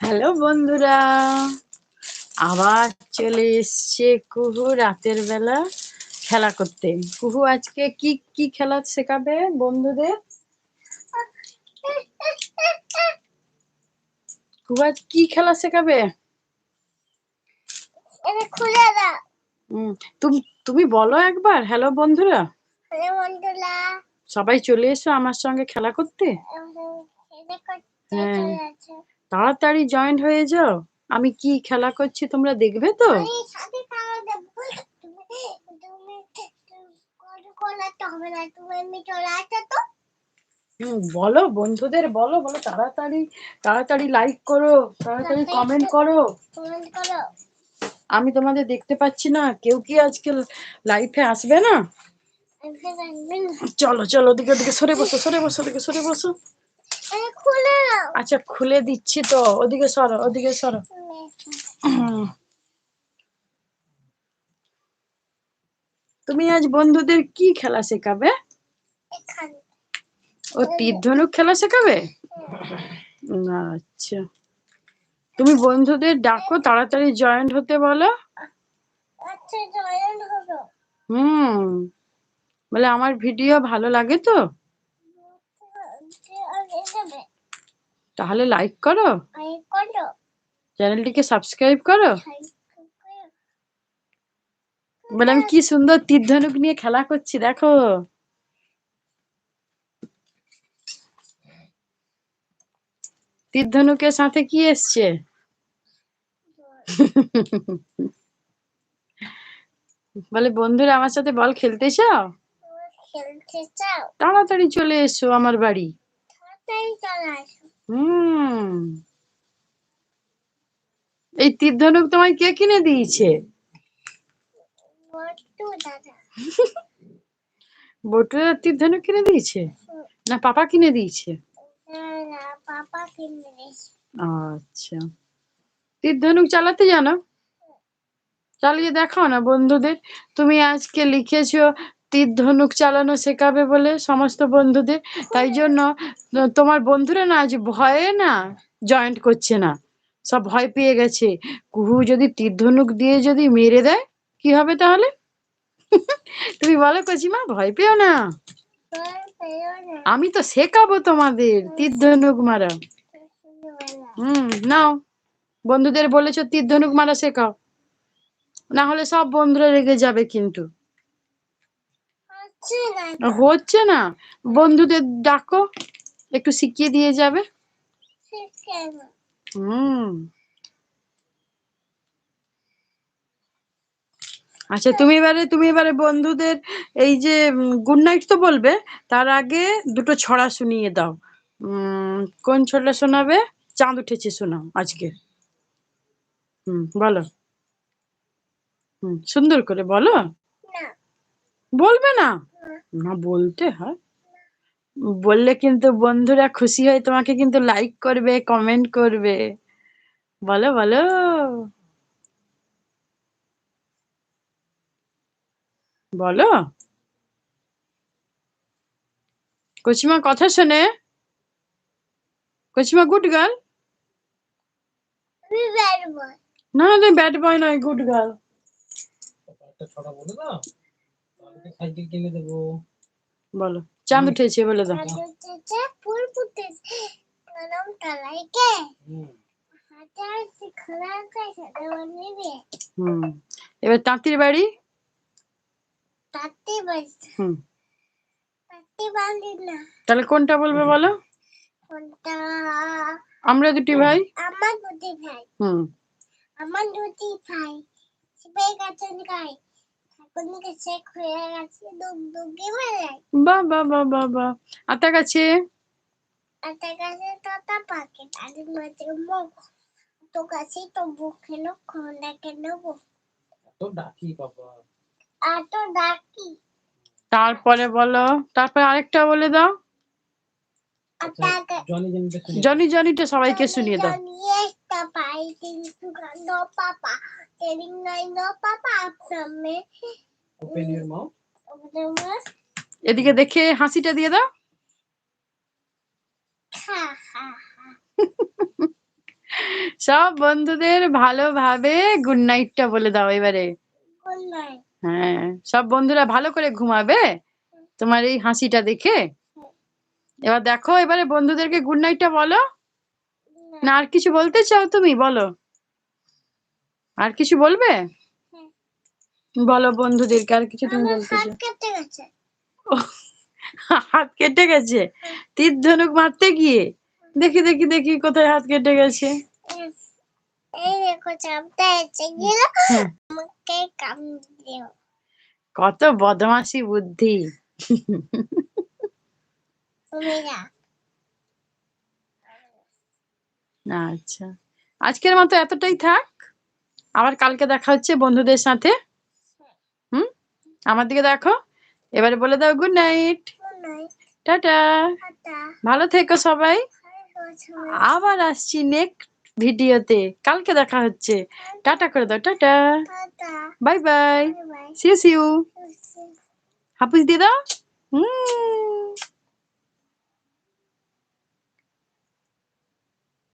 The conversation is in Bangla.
হ্যালো বন্ধুরা। আবার চলে এসছে কুহু রাতের বেলা খেলা করতে। কুহু আজকে কি কি খেলা শেখাবে বন্ধুদের? কুহু আজ কি খেলা শেখাবে? তুমি তুমি বলো একবার। হ্যালো বন্ধুরা। সবাই চলে এসো আমার সঙ্গে খেলা করতে? হ্যাঁ। তাড়াতাড়ি জয়েন্ট হয়ে যাও। আমি কি খেলা করছি তোমরা দেখবে তো? বলো বন্ধুদের বলো বলো তাড়াতাড়ি তাড়াতাড়ি লাইক করো তাড়াতাড়ি কমেন্ট করো কমেন্ট করো। আমি তোমাদের দেখতে পাচ্ছি না। কেউ কি আজকে লাইফে আসবে না। চলো চলো ওদিকে ওদিকে সরে বসো সরে বসো ওদিকে সরে বসো। আচ্ছা খুলে দিচ্ছি তো। ওদিকে সরো ওদিকে সরো। তুমি আজ বন্ধুদের কি খেলা শেখাবে? ও তীর ধনুক খেলা শেখাবে? আচ্ছা। তুমি বন্ধুদের ডাকো তাড়াতাড়ি জয়েন্ট হতে বলো। আচ্ছা হুম। বলে, আমার ভিডিও ভালো লাগে তো? তাহলে লাইক করো। চ্যানেলটিকে সাবস্ক্রাইব করো। বলে, আমি কি সুন্দর তীর্ধনুক নিয়ে খেলা করছি, দেখো। তীর্ধনুকের সাথে কি এসছে? বলে, বন্ধুরা, আমার সাথে বল খেলতে চাও? খেলতে চাও? তাড়াতাড়ি চলে এসো আমার বাড়ি। তাড়াতাড়ি চলে হুম। এই তীর ধনুক তোমায় কে কিনে দিয়েছে? বট্টু দাদা। বটুরা তীর কিনে দিয়েছে? না পাপা কিনে দিয়েছে? আচ্ছা। তীর ধনুক চালাতে জানো? চালিয়ে দেখাও না বন্ধুদের। তুমি আজকে লিখেছো তীর ধনুক চালানো শেখাবে বলে সমস্ত বন্ধুদের। তাই জন্য তোমার বন্ধুরা না আজ ভয়ে না জয়েন্ট করছে না। সব ভয় পেয়ে গেছে। কুহু যদি তীর ধনুক দিয়ে যদি মেরে দেয়, কি হবে তাহলে? তুমি বলো কচিমা, ভয় পেও না। আমি তো শেখাবো তোমাদের তীর ধনুক মারা। হুম, নাও। বন্ধুদের বলেছ তীর ধনুক মারা শেখাও। না হলে সব বন্ধুরা রেগে যাবে কিন্তু। হচ্ছে না। হচ্ছে না বন্ধুদের ডাকো একটু শিখিয়ে দিয়ে যাবে। হুম। আচ্ছা তুমি এবারে তুমি এবারে বন্ধুদের এই যে গুড নাইট তো বলবে তার আগে দুটো ছড়া শুনিয়ে দাও। উম কোন ছড়া শোনাবে? চাঁদ উঠেছে শোনাও আজকে। হুম বলো। হুম সুন্দর করে বলো। বলবে না? না বলতে হয়। বললে কিন্তু বন্ধুরা খুশি হয়ে তোমাকে কিন্তু লাইক করবে কমেন্ট করবে। বলো বলো। বলো। কচিমা কথা শোনে। কচিমা গুড গার্ল না না তুমি ব্যাড বয় নয় গুড গার্ল বলে দাও। সাইকেল কিনে দেবো। বলো চাঁদ উঠেছে বলে দাও। হাতে ফুল ফুটেছে। গরম তলায় কে? হুম। হাতে আছে খোলা আকাশ হাতে বলবি হুম। এবার তাঁতির বাড়ি? হুম। না। তাহলে কোনটা বলবে বলো? কোনটা? আমরা দুটি ভাই? আমার দুটি ভাই। হুম। আমার দুটি ভাই। শিবের কাছে গাই কাছে? আর তো কাছে তো বুক খেলো কেন তো ডাকি বাবা। আর তো ডাকি? তারপরে বলো তারপরে আরেকটা বলে দাও। আর আচ্ছা জনি জনিটা সবাইকে শুনিয়ে দাও। Esta país no papá, no no papá, me open your mouth এদিকে দেখে হাসিটা দিয়ে দাও। সব বন্ধুদের ভালোভাবে গুড নাইটটা বলে দাও এবারে। গুড নাইট হ্যাঁ সব বন্ধুরা ভালো করে ঘুমাবে। তোমার এই হাসিটা দেখে। এবার দেখো এবারে বন্ধুদেরকে গুড নাইটটা বলো। না আর কিছু বলতে চাও তুমি? বলো। আর কিছু বলবে। বলো বন্ধুদেরকে আর কিছু তুমি বলতে হাত কেটে গেছে। তীর ধনুক মারতে গিয়ে? দেখি দেখি দেখি কোথায় হাত কেটে গেছে। হ্যাঁ। কত বদমাশি বুদ্ধি। না আচ্ছা। আজকের মতো এতটাই থাক। আবার কালকে দেখা হচ্ছে বন্ধুদের সাথে। হুম? আমার দিকে দেখো। এবারে বলে দাও গুড নাইট টাটা। ভালো থেকো সবাই। আবার আসছি নেক্সট ভিডিওতে কালকে দেখা হচ্ছে। টাটা করে দাও, tata. Tata bye bye bye bye see you সিউ হাপুস দিয়ে দাও। হুম।